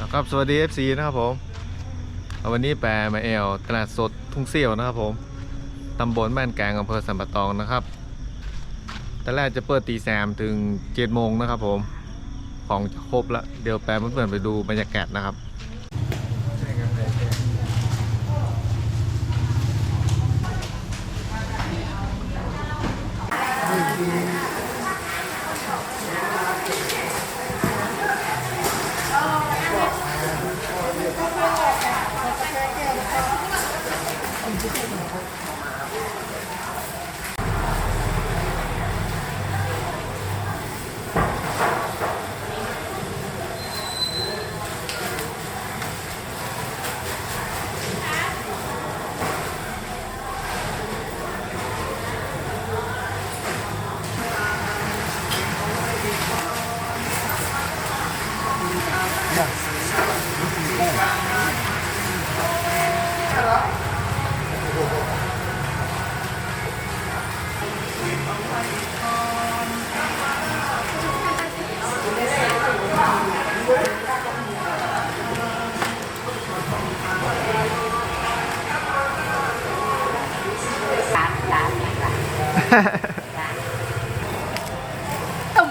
นะครับสวัสดี FC นะครับผม วันนี้แปรมาเอลตลาดสดทุ่งเซี่ยวนะครับผมตำบลแม่นแกงอำเภอสันปะตองนะครับตอนแรกจะเปิดตีแซมถึง7โมงนะครับผม ของจะครบละเดี๋ยวแปรเพื่อนๆไปดูบรรยากาศนะครับ ตุ่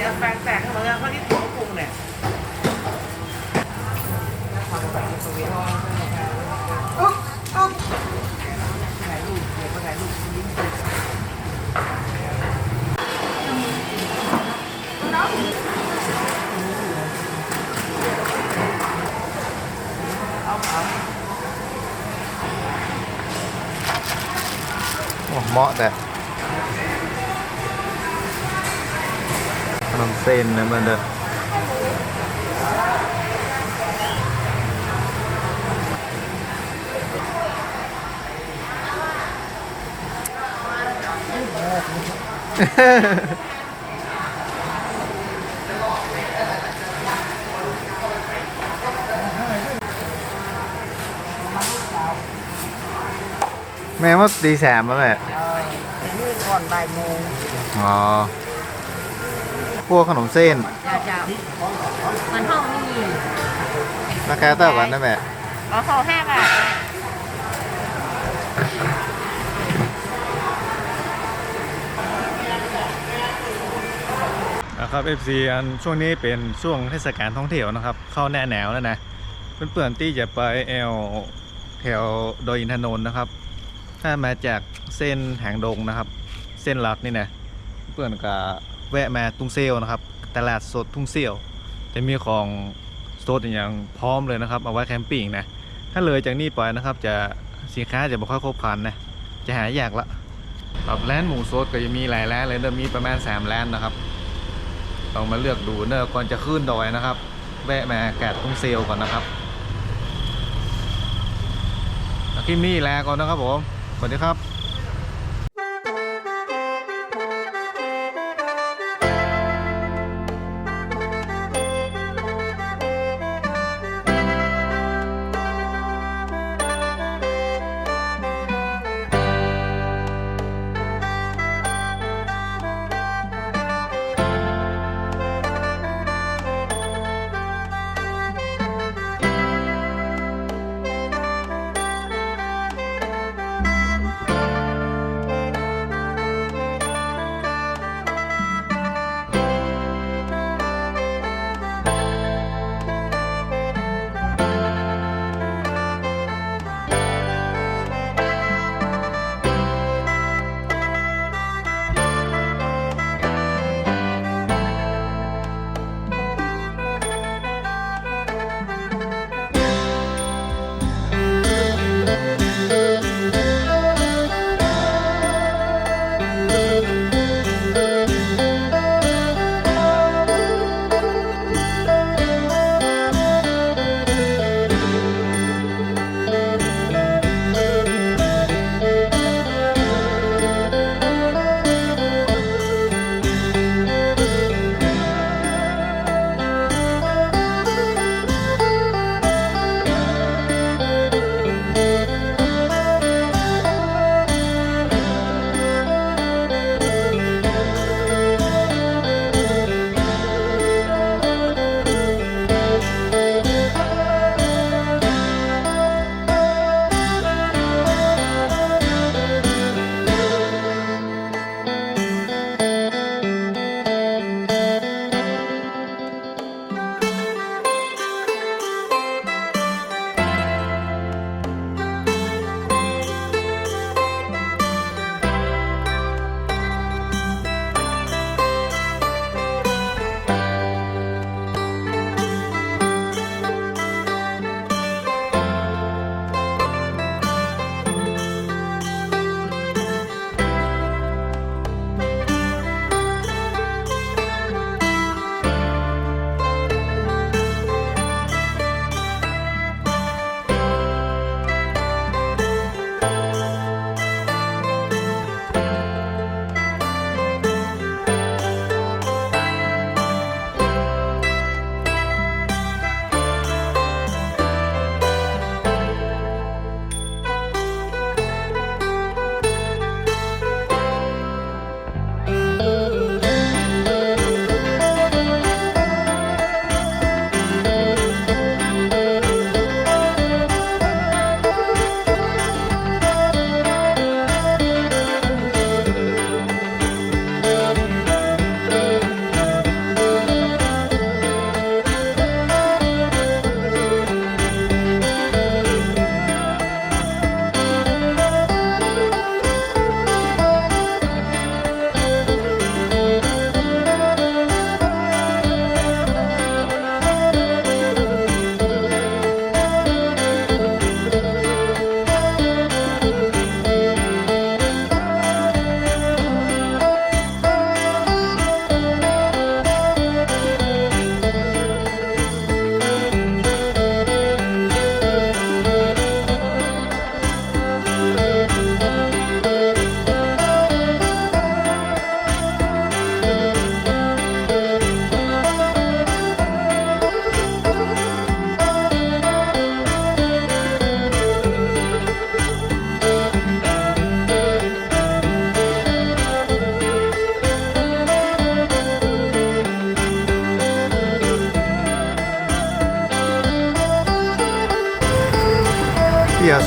มเลยแล้วแฟงแตกเหมือนกันเพราะที่ตัวปรุงเนี่ยอุ๊บอุ๊บถ่ายรูปเดี๋ยวมาถ่ายรูปยิ้มโอ้เหมาะแต่ นมเส้นนะมันเด้อแม่ว่าตีแสมแล้วแหละ เออแต่ยืดก่อนบ่ายโมง อ๋อ พวกขนมเส้น จ้าจ้ามันห้องนี่ราคาเท่ากันนะแม่อ๋อห่อห้าบาทนะครับ FC อันช่วงนี้เป็นช่วงเทศกาลท่องเที่ยวนะครับ เข้าแน่แนวแล้วนะเพื่อนๆที่จะไปแอลแถวดอยอินทนนท์นะครับ ถ้ามาจากเส้นหางดงนะครับ เส้นหลักนี่นะเพื่อนก็ แวะมาทุ่งเซลนะครับตลาดสดทุ่งเซียว จะมีของสดอย่างพร้อมเลยนะครับ เอาไว้แคมปิ้งนะ ถ้าเลยจากนี้ไปนะครับ จะสินค้าจะไม่ค่อยครบครันนะ จะหายากละแบบร้านหมูสดก็จะมีหลายร้านเลยเริ่มมีประมาณ3ร้านนะครับลองมาเลือกดูเนอะก่อนจะขึ้นดอยนะครับ แวะมาแกะทุ่งเซลก่อนนะครับคลิปนี้ลาก่อนนะครับผมสวัสดีครับ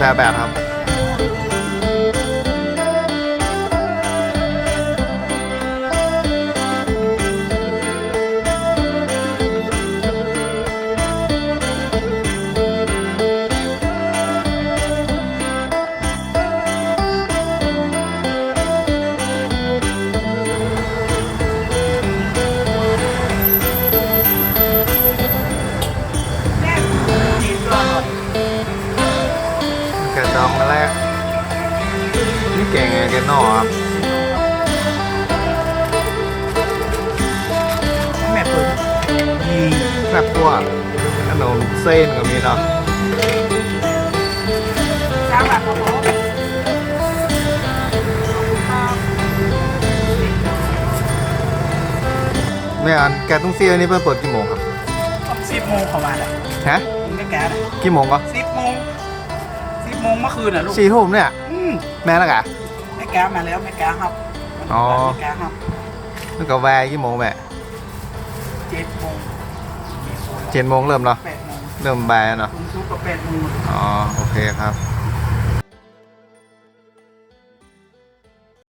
แฟร์แบบครับ น่อครับแม่เปิดยีแซ่บกว่าขนมเส้นก็มีเนาะสามบาทครับผมแม่อันแกะตุ้งเซี่ยวนี่เพิ่งเปิดกี่โมงครับสิบโมงเข้ามาแล้วฮะไม่แก่นะกี่โมงก็สิบโมงสิบโมงเมื่อคืนน่ะลูกสี่ทุ่มเนี่ย อืมแม่ละกะ ไม่แก่มาแล้วไม่แก่ครับอ๋อไม่แก่ครับมันก็แวร์กี่โมงแม่เจ็ดโมงเจ็ดโมงเริ่มเนาะแปดโมงเริ่มแบร์เนาะคุณซุปกับแปดโมง อ๋อโอเคครับ